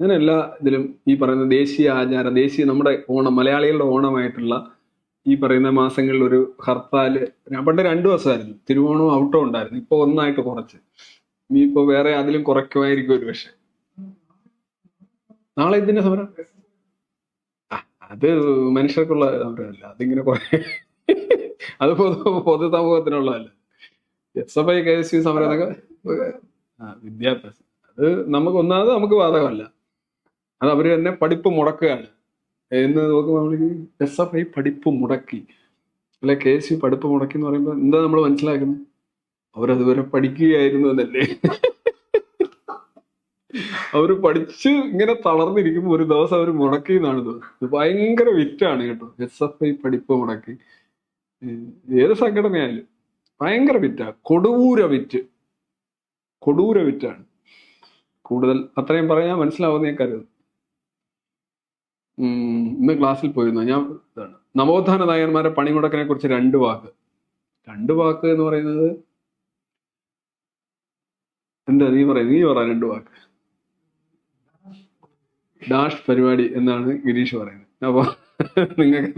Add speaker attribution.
Speaker 1: അങ്ങനെ എല്ലാ ഇതിലും ഈ പറയുന്ന ദേശീയ ആചാരം ദേശീയ നമ്മുടെ ഓണം മലയാളികളുടെ ഓണമായിട്ടുള്ള ഈ പറയുന്ന മാസങ്ങളിൽ ഒരു ഹർത്താൽ ഞാൻ പണ്ട് രണ്ടു ദിവസമായിരുന്നു. തിരുവോണവും ഔട്ടോ ഉണ്ടായിരുന്നു. ഇപ്പൊ ഒന്നായിട്ട് കുറച്ച്. ഇനിയിപ്പോ വേറെ അതിലും കുറയ്ക്കുമായിരിക്കും ഒരു പക്ഷെ. നാളെ ഇതിന്റെ സമരം? അത് മനുഷ്യർക്കുള്ള സമരമല്ല. അതിങ്ങനെ കുറെ അത് പൊതു പൊതു സമൂഹത്തിനുള്ളതല്ല. S F I K S U സമരം വിദ്യാഭ്യാസം. അത് നമുക്ക് ഒന്നാമത് നമുക്ക് ബാധകമല്ല. അത് അവർ തന്നെ പഠിപ്പ് മുടക്കുകയാണ്. എന്ന് നോക്കുമ്പോൾ എസ് എഫ് ഐ പഠിപ്പ് മുടക്കി. അല്ലെ കെ എസ് യു പഠിപ്പ് മുടക്കി എന്ന് പറയുമ്പോൾ എന്താ നമ്മൾ മനസ്സിലാക്കുന്നത്? അവരതുവരെ പഠിക്കുകയായിരുന്നു എന്നല്ലേ? അവർ പഠിച്ച് ഇങ്ങനെ തളർന്നിരിക്കുമ്പോൾ ഒരു ദിവസം അവർ മുടക്കി എന്നാണ് തോന്നുന്നത്. ഭയങ്കര വിറ്റാണ് കേട്ടോ. എസ് എഫ് ഐ പഠിപ്പ് മുടക്കി. ഏത് സംഘടനയായാലും ഭയങ്കര വിറ്റാ. കൊടൂര വിറ്റ്. കൊടൂര വിറ്റാണ്. കൂടുതൽ അത്രയും പറയാൻ മനസ്സിലാവുന്ന ഞാൻ കരുതുന്നു. ഇന്ന് ക്ലാസ്സിൽ പോയിരുന്നു. ഞാൻ നവോത്ഥാന നായകന്മാരെ പണിമുടക്കിനെ കുറിച്ച് രണ്ട് വാക്ക്. രണ്ട് വാക്ക് എന്ന് പറയുന്നത് എന്താ നീ പറയ നീ പറ രണ്ട് വാക്ക്. ഡാഷ് പരിപാടി എന്നാണ് ഗിരീഷ് പറയുന്നത്. അപ്പൊ നിങ്ങൾക്ക്